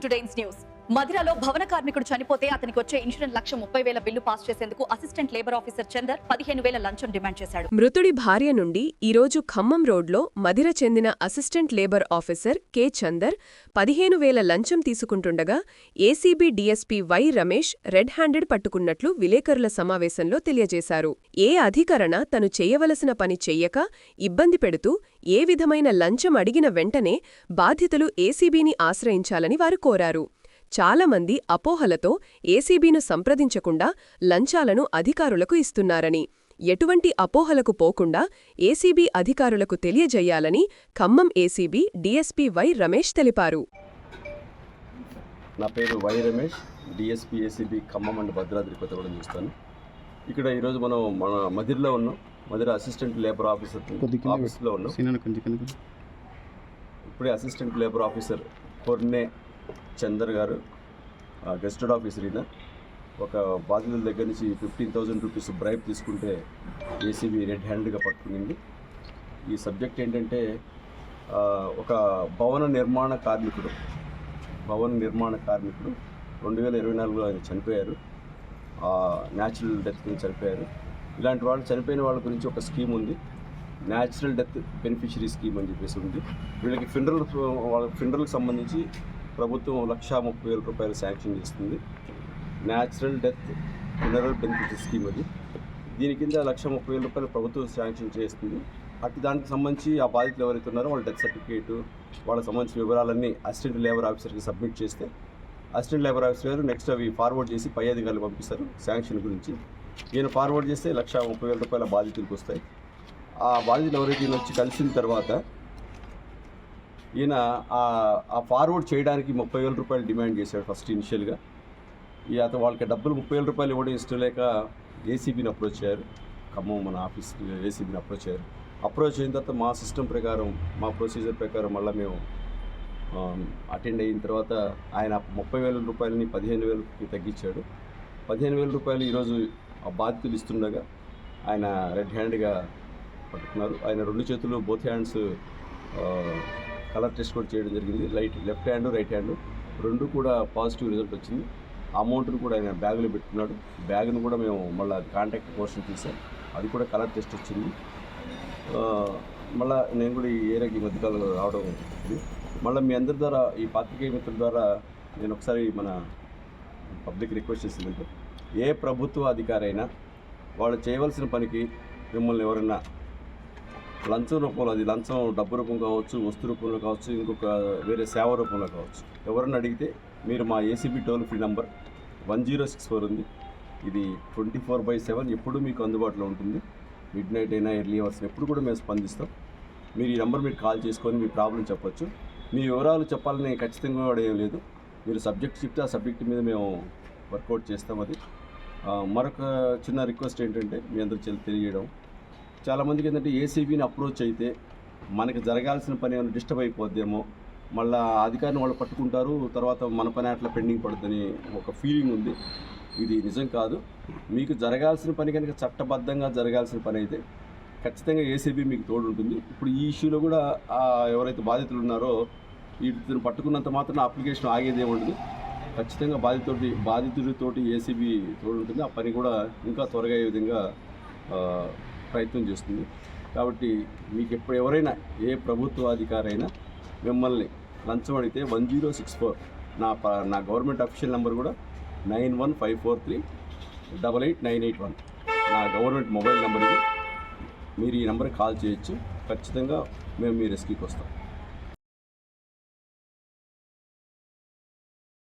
today's news. మధిరలో భవన కార్మికుడు చనిపోతే అతనికి వచ్చే ఇన్సూరెన్స్ లక్ష ముప్పై వేల బిల్లు పాస్ చేసేందుకు అసిస్టెంట్ లేబర్ ఆఫీసర్ చందర్ పదిహేను వేల లంచం డిమాండ్ చేశాడు. మృతుడి భార్య నుండి ఈరోజు ఖమ్మం రోడ్లో మధిర చెందిన assistant labour officer K Chander పదిహేను వేల లంచం తీసుకుంటుండగా ACB DSP Y Ramesh red handed పట్టుకున్నట్లు విలేకరుల సమావేశంలో తెలియజేశారు. ఏ అధికరణ తను చేయవలసిన పని చెయ్యక ఇబ్బంది పెడుతూ ఏ విధమైన లంచం అడిగిన వెంటనే బాధ్యతలు ఏసీబీని ఆశ్రయించాలని వారు కోరారు. చాలామంది అపోహలతో ఏసీబీను సంప్రదించకుండా లంచాలను అధికారులకు ఇస్తున్నారని ఎటువంటి అపోహలకు పోకుండా ఏసీబీ అధికారులకు తెలియజేయాలని Khammam ACB DSP Y Ramesh తెలిపారు. నా పేరు Y Ramesh DSP ACB Khammam and Bhadradri Kothagudem చూస్తాను. ఇక్కడ ఈరోజు మనం మన మదిరిలో ఉన్నాం. మదిర అసిస్టెంట్ లేబర్ ఆఫీసర్ ఆఫీస్లో ఉన్నాం. ఇప్పుడే assistant labour officer Korne Chander గారు గెస్టెడ్ ఆఫీసర్ ఈయన ఒక బాధితుల దగ్గర నుంచి ఫిఫ్టీన్ థౌజండ్ రూపీస్ బ్రైబ్ తీసుకుంటే ఏసీబీ రెడ్ హ్యాండ్గా పట్టుకుంది ఈ సబ్జెక్ట్ ఏంటంటే ఒక భవన నిర్మాణ కార్మికుడు భవన నిర్మాణ కార్మికుడు రెండు వేల ఇరవై నాలుగులో ఆయన చనిపోయారు. న్యాచురల్ డెత్ కింద చనిపోయారు. ఇలాంటి వాళ్ళు చనిపోయిన వాళ్ళ గురించి ఒక స్కీమ్ ఉంది. న్యాచురల్ డెత్ బెనిఫిషరీ స్కీమ్ అని చెప్పేసి ఉంది. వీళ్ళకి ఫినరల్ వాళ్ళ ఫినరల్కి సంబంధించి ప్రభుత్వం లక్ష ముప్పై వేల రూపాయలు శాంక్షన్ చేస్తుంది. Natural death funeral benefit scheme అది. దీని కింద లక్ష ముప్పై వేల రూపాయలు ప్రభుత్వం శాంక్షన్ చేస్తుంది. అటు దానికి సంబంధించి ఆ బాధితులు ఎవరైతే ఉన్నారో వాళ్ళ డెత్ సర్టిఫికేట్ వాళ్ళకి సంబంధించిన వివరాలన్నీ అసిస్టెంట్ లేబర్ ఆఫీసర్కి సబ్మిట్ చేస్తే అసిస్టెంట్ లేబర్ ఆఫీసర్ గారు నెక్స్ట్ అవి ఫార్వర్డ్ చేసి పై అధికారులు పంపిస్తారు శాంక్షన్ గురించి. ఈయన ఫార్వర్డ్ చేస్తే లక్ష ముప్పై వేల రూపాయల బాధితులకు వస్తాయి ఆ బాధితులు ఎవరైతే ఈయన వచ్చి కలిసిన తర్వాత ఈయన ఆ- ఫార్వర్డ్ చేయడానికి ముప్పై వేల రూపాయలు డిమాండ్ చేశాడు ఫస్ట్ ఇనిషియల్గా ఈ అతను వాళ్ళకి డబ్బులు ముప్పై వేల రూపాయలు ఇవ్వడం ఇష్టం లేక ఏసీబీని అప్రోచ్ అయ్యారు ఖమ్మం మన ఆఫీస్ ఏసీబీని అప్రోచ్ అయ్యారు అప్రోచ్ అయిన తర్వాత మా సిస్టమ్ ప్రకారం మా ప్రొసీజర్ ప్రకారం మళ్ళీ మేము అటెండ్ అయిన తర్వాత ఆయన ముప్పై వేల రూపాయలని పదిహేను వేలకి తగ్గించాడు. పదిహేను వేల రూపాయలు ఈరోజు ఆ బాధితులు ఇస్తుండగా ఆయన రెడ్ హ్యాండ్గా పట్టుకున్నారు. ఆయన రెండు చేతులు బోత్ హ్యాండ్స్ కలర్ టెస్ట్ కూడా చేయడం జరిగింది. Light left hand right hand రెండు కూడా పాజిటివ్ రిజల్ట్ వచ్చింది. అమౌంట్ను కూడా ఆయన బ్యాగులో పెట్టుకున్నాడు. బ్యాగ్ను కూడా మేము మళ్ళీ కాంటాక్ట్ పోర్షన్ తీసాం. అది కూడా కలర్ టెస్ట్ వచ్చింది. మళ్ళీ నేను కూడా ఈ ఏరియాకి ఈ మధ్యకాలంలో రావడం జరిగింది. మళ్ళీ మీ అందరి ద్వారా ఈ పాత్రికేయ మిత్రుల ద్వారా నేను ఒకసారి మన పబ్లిక్ రిక్వెస్ట్ చేసిందంటే ఏ ప్రభుత్వ అధికారైనా వాళ్ళు చేయవలసిన పనికి మిమ్మల్ని ఎవరైనా లంచం రూపంలో అది లంచం డబ్బు రూపం కావచ్చు వస్తు రూపంలో కావచ్చు ఇంకొక వేరే సేవ రూపంలో కావచ్చు. ఎవరన్నా అడిగితే మీరు మా ACB toll free number one zero six four ఉంది. ఇది ట్వంటీ ఫోర్ బై సెవెన్ ఎప్పుడు మీకు అందుబాటులో ఉంటుంది. మిడ్ నైట్ అయినా ఎర్లీ అవర్స్ ఎప్పుడు కూడా మేము స్పందిస్తాం. మీరు ఈ నెంబర్ మీరు కాల్ చేసుకొని మీ ప్రాబ్లం చెప్పొచ్చు. మీ వివరాలు చెప్పాలని ఖచ్చితంగా కూడా ఏం లేదు. మీరు సబ్జెక్ట్ చెప్తే ఆ సబ్జెక్ట్ మీద మేము వర్కౌట్ చేస్తాం అది. మరొక చిన్న రిక్వెస్ట్ ఏంటంటే మీ అందరూ తెలియజేయడం చాలామందికి ఏంటంటే ఏసీబీని అప్రోచ్ అయితే మనకి జరగాల్సిన పని ఏమైనా డిస్టర్బ్ అయిపోద్దేమో మళ్ళీ అధికారిని వాళ్ళు పట్టుకుంటారు తర్వాత మన పని అట్లా పెండింగ్ పడుతుందని ఒక ఫీలింగ్ ఉంది. ఇది నిజం కాదు. మీకు జరగాల్సిన పని కనుక చట్టబద్ధంగా జరగాల్సిన పని అయితే ఖచ్చితంగా ఏసీబీ మీకు తోడు ఉంటుంది ఇప్పుడు ఈ ఇష్యూలో కూడా ఎవరైతే బాధితులు ఉన్నారో వీటిని పట్టుకున్నంత మాత్రం అప్లికేషన్ ఆగేదే ఉండదు. ఖచ్చితంగా బాధితుడి బాధితుడితోటి ఏసీబీ తోడు ఉంటుంది ఆ పని కూడా ఇంకా త్వరగా అయ్యే విధంగా ప్రయత్నం చేస్తుంది. కాబట్టి మీకు ఎప్పుడు ఎవరైనా ఏ ప్రభుత్వ మిమ్మల్ని లంచం అడిగితే వన్ జీరో సిక్స్ ఫోర్ నా ప- నా గవర్నమెంట్ అఫీషియల్ నెంబర్ కూడా nine one five four three double eight nine eight one. నా గవర్నమెంట్ మొబైల్ నెంబర్ ఇది మీరు ఈ నెంబర్కి కాల్ చేయొచ్చు. ఖచ్చితంగా మేము మీ రెస్క్యూకి వస్తాం.